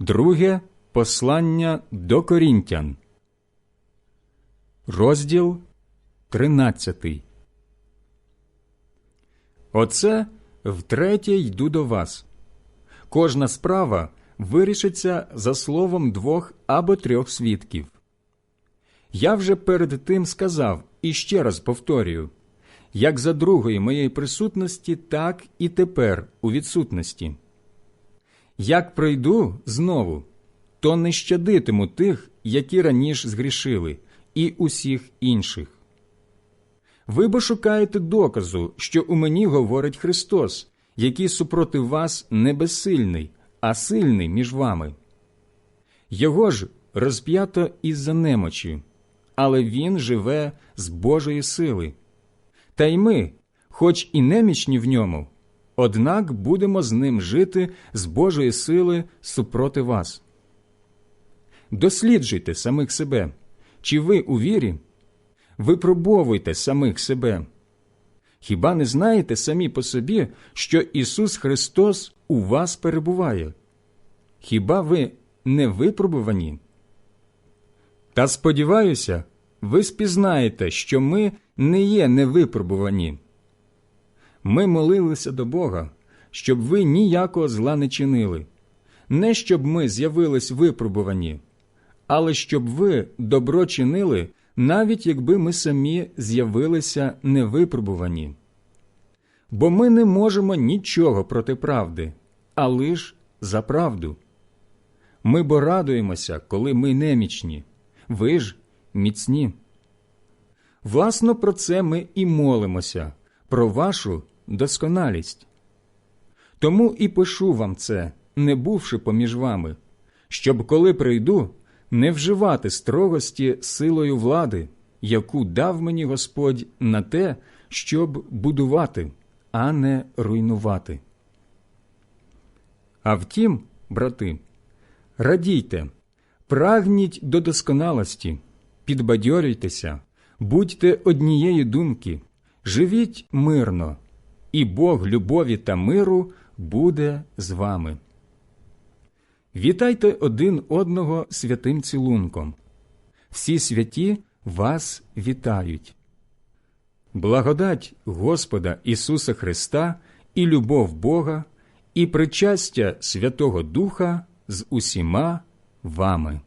Друге послання до Корінтян, розділ 13. Оце втретє йду до вас. Кожна справа вирішиться за словом двох або трьох свідків. Я вже перед тим сказав і ще раз повторюю як за другої моєї присутності, так і тепер у відсутності. Як прийду знову, то не щадитиму тих, які раніше згрішили, і усіх інших. Ви бо шукаєте доказу, що у мені говорить Христос, який супроти вас не безсильний, а сильний між вами. Його ж розп'ято із-за немочі, але Він живе з Божої сили. Та й ми, хоч і немічні в ньому, однак будемо з ним жити з Божої сили супроти вас. Досліджуйте самих себе, чи ви у вірі, випробовуйте самих себе. Хіба не знаєте самі по собі, що Ісус Христос у вас перебуває? Хіба ви не випробувані? Та сподіваюся, ви спізнаєте, що ми не є невипробувані. Ми молилися до Бога, щоб ви ніякого зла не чинили, не щоб ми з'явились випробувані, але щоб ви добро чинили, навіть якби ми самі з'явилися невипробувані. Бо ми не можемо нічого проти правди, а лиш за правду. Ми бо радуємося, коли ми немічні, ви ж міцні. Власно, про це ми і молимося, про вашу досконалість. Тому і пишу вам це, не бувши поміж вами, щоб, коли прийду, не вживати строгості силою влади, яку дав мені Господь на те, щоб будувати, а не руйнувати. А втім, брати, радійте, прагніть до досконалості, підбадьорюйтеся будьте однієї думки, живіть мирно, і Бог любові та миру буде з вами. Вітайте один одного святим цілунком. Всі святі вас вітають. Благодать Господа Ісуса Христа і любов Бога, і причастя Святого Духа з усіма вами.